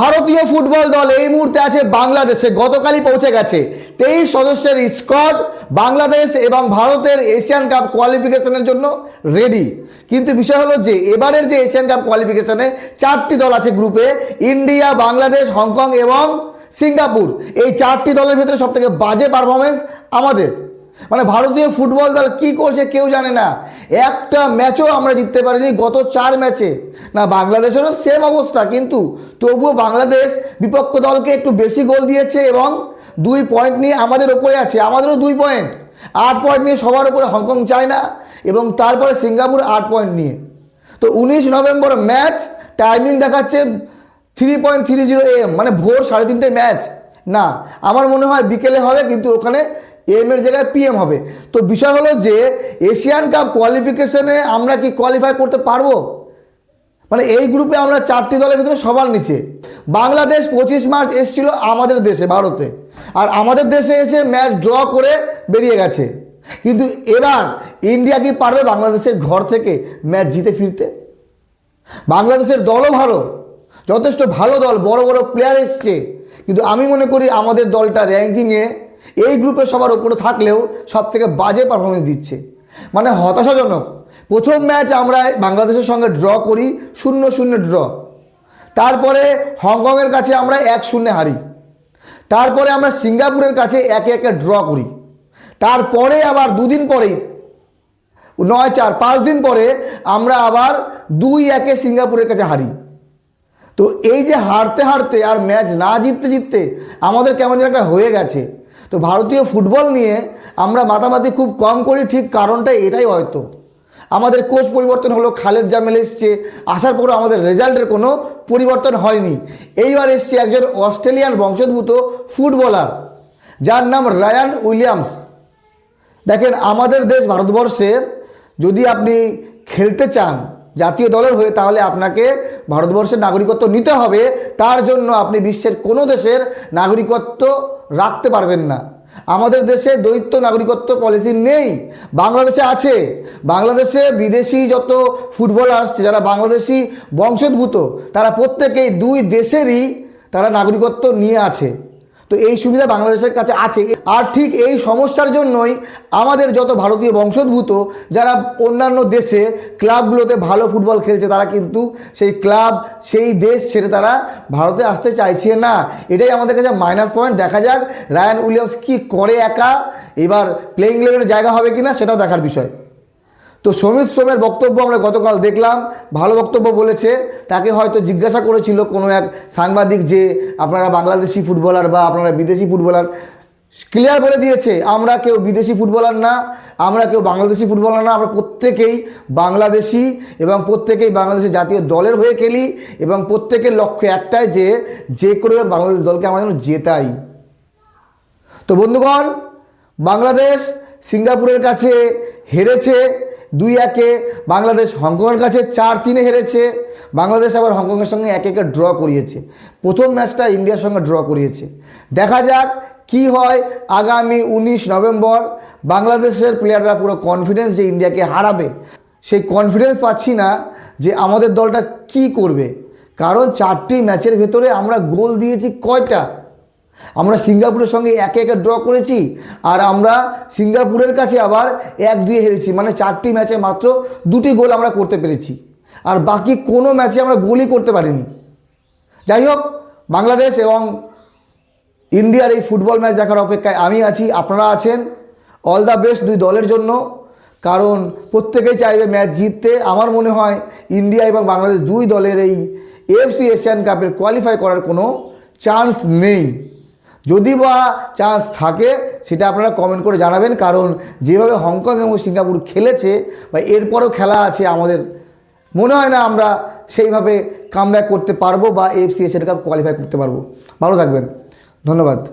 ভারতীয় ফুটবল দল এই মুহূর্তে আছে বাংলাদেশে, গতকালই পৌঁছে গেছে। তেইশ সদস্যের স্কোয়াড বাংলাদেশ এবং ভারতের এশিয়ান কাপ কোয়ালিফিকেশনের জন্য রেডি কিন্তু বিষয় হলো যে, এবারের যে এশিয়ান কাপ কোয়ালিফিকেশনে চারটি দল আছে গ্রুপে ইন্ডিয়া বাংলাদেশ হংকং এবং সিঙ্গাপুর এই চারটি দলের ভিতরে সব থেকে বাজে পারফরমেন্স আমাদের। মানে ভারতীয় ফুটবল দল কি করছে কেউ জানে না। একটা ম্যাচও আমরা জিততে পারিনি গত চার ম্যাচে না, বাংলাদেশেরও সেম অবস্থা, কিন্তু তবুও বাংলাদেশ বিপক্ষ দলকে একটু বেশি গোল দিয়েছে এবং দুই পয়েন্ট নিয়ে আমাদের ওপরে আছে, আমাদেরও দুই পয়েন্ট আট পয়েন্ট নিয়ে সবার ওপরে হংকং, চায়না এবং তারপরে সিঙ্গাপুর আট পয়েন্ট নিয়ে। তো উনিশ নভেম্বর ম্যাচ টাইমিং দেখাচ্ছে three point three zero M মানে ভোর সাড়ে তিনটে ম্যাচ না, আমার মনে হয় বিকেলে হবে, কিন্তু ওখানে এম এর জায়গায় পিএম হবে। তো বিষয় হলো যে এশিয়ান কাপ কোয়ালিফিকেশনে আমরা কি কোয়ালিফাই করতে পারব? মানে এই গ্রুপে আমরা চারটি দলের ভিতরে সবার নিচে। বাংলাদেশ পঁচিশ মার্চ এসেছিল আমাদের দেশে, ভারতে। আর আমাদের দেশে এসে ম্যাচ ড্র করে বেরিয়ে গেছে। কিন্তু এবার ইন্ডিয়া কি পারবে বাংলাদেশের ঘর থেকে ম্যাচ জিতে ফিরতে? বাংলাদেশের দলও ভালো, যথেষ্ট ভালো দল, বড় বড় প্লেয়ার এসছে। কিন্তু আমি মনে করি আমাদের দলটা র্যাঙ্কিংয়ে এই গ্রুপে সবার উপরে থাকলেও সব থেকে বাজে পারফরমেন্স দিচ্ছে। মানে হতাশাজনক। প্রথম ম্যাচ আমরা বাংলাদেশের সঙ্গে ড্র করি, শূন্য শূন্য ড্র। তারপরে হংকংয়ের কাছে আমরা এক শূন্যে হারি। তারপরে আমরা সিঙ্গাপুরের কাছে একে একে ড্র করি। তারপরে আবার দুদিন পরেই নয় চার, পাঁচ দিন পরে আমরা আবার দুই একে সিঙ্গাপুরের কাছে হারি। তো এই যে হারতে হারতে আর ম্যাচ না জিততে জিততে আমাদের কেমন যেন একটা হয়ে গেছে। তো ভারতীয় ফুটবল নিয়ে আমরা মাতামাতি খুব কম করি, ঠিক কারণটা এটাই হয়তো। আমাদের কোচ পরিবর্তন হলো, খালেদ জামেল এসছে। আসার পরও আমাদের রেজাল্টের কোনো পরিবর্তন হয়নি। এইবার এসছে একজন অস্ট্রেলিয়ান বংশোদ্ভূত ফুটবলার, যার নাম রায়ান উইলিয়ামস। দেখেন, আমাদের দেশ ভারতবর্ষে যদি আপনি খেলতে চান জাতীয় দলের হয়ে, তাহলে আপনাকে ভারতবর্ষের নাগরিকত্ব নিতে হবে। তার জন্য আপনি বিশ্বের কোনো দেশের নাগরিকত্ব রাখতে পারবেন না। আমাদের দেশে দ্বৈত নাগরিকত্ব পলিসি নেই, বাংলাদেশে আছে। বাংলাদেশে বিদেশি যত ফুটবলার আসছে যারা বাংলাদেশি বংশোদ্ভূত, তারা প্রত্যেকেই দুই দেশেরই তারা নাগরিকত্ব নিয়ে আছে। তো এই সুবিধা বাংলাদেশের কাছে আছে। আর ঠিক এই সমস্যার জন্যই আমাদের যত ভারতীয় বংশোদ্ভূত, যারা অন্যান্য দেশে ক্লাবগুলোতে ভালো ফুটবল খেলছে, তারা কিন্তু সেই ক্লাব, সেই দেশ ছেড়ে তারা ভারতে আসতে চাইছে না। এটাই আমাদের কাছে মাইনাস পয়েন্ট দেখা যাক, রায়ান উইলিয়ামস কি করে একা এবার প্লেইং ইলেভেনের জায়গা হবে কিনা, সেটাও দেখার বিষয়। তো সমিত সোমের বক্তব্য আমরা গতকাল দেখলাম, ভালো বক্তব্য বলেছে, তাকে হয়তো জিজ্ঞাসা করেছিল কোনো এক সাংবাদিক যে আপনারা বাংলাদেশি ফুটবলার বা আপনারা বিদেশি ফুটবলার। ক্লিয়ার বলে দিয়েছে, আমরা কেউ বিদেশি ফুটবলার না, আমরা কেউ বাংলাদেশি ফুটবলার না, আমরা প্রত্যেকেই বাংলাদেশি এবং প্রত্যেকেই বাংলাদেশের জাতীয় দলের হয়ে খেলি এবং প্রত্যেকের লক্ষ্য একটাই যে যে করে বাংলাদেশ দলকে আমরা যেন জেতাই। তো বন্ধুগণ, বাংলাদেশ সিঙ্গাপুরের কাছে হেরেছে দুই একে বাংলাদেশ হংকংয়ের কাছে চার তিনে হেরেছে। বাংলাদেশ আবার হংকংয়ের সঙ্গে এক একে ড্র করিয়েছে। প্রথম ম্যাচটা ইন্ডিয়ার সঙ্গে ড্র করিয়েছে। দেখা যাক কি হয় আগামী উনিশ নভেম্বর। বাংলাদেশের প্লেয়াররা পুরো কনফিডেন্স যে ইন্ডিয়াকে হারাবে, সেই কনফিডেন্স পাচ্ছি না যে আমাদের দলটা কি করবে। কারণ চারটি ম্যাচের ভেতরে আমরা গোল দিয়েছি কয়টা? আমরা সিঙ্গাপুরের সঙ্গে একে একে ড্র করেছি, আর আমরা সিঙ্গাপুরের কাছে আবার এক দুয়ে হেরেছি মানে চারটি ম্যাচে মাত্র দুটি গোল আমরা করতে পেরেছি। আর বাকি কোনো ম্যাচে আমরা গোলই করতে পারিনি। যাই হোক, বাংলাদেশ এবং ইন্ডিয়ার এই ফুটবল ম্যাচ দেখার অপেক্ষায় আমি আছি, আপনারা আছেন। অল দ্য বেস্ট দুই দলের জন্য, কারণ প্রত্যেকেই চাইবে ম্যাচ জিততে। আমার মনে হয় ইন্ডিয়া এবং বাংলাদেশ দুই দলের এই এফসি এশিয়ান কাপের কোয়ালিফাই করার কোনো চান্স নেই। যদি বা চান্স থাকে, সেটা আপনারা কমেন্ট করে জানাবেন। কারণ যেভাবে হংকং এবং সিঙ্গাপুর খেলেছে বা এরপরও খেলা আছে আমাদের, মনে হয় না আমরা সেইভাবে কামব্যাক করতে পারব বা এফসি এশিয়ান কাপ কোয়ালিফাই করতে পারব। ভালো থাকবেন। ধন্যবাদ।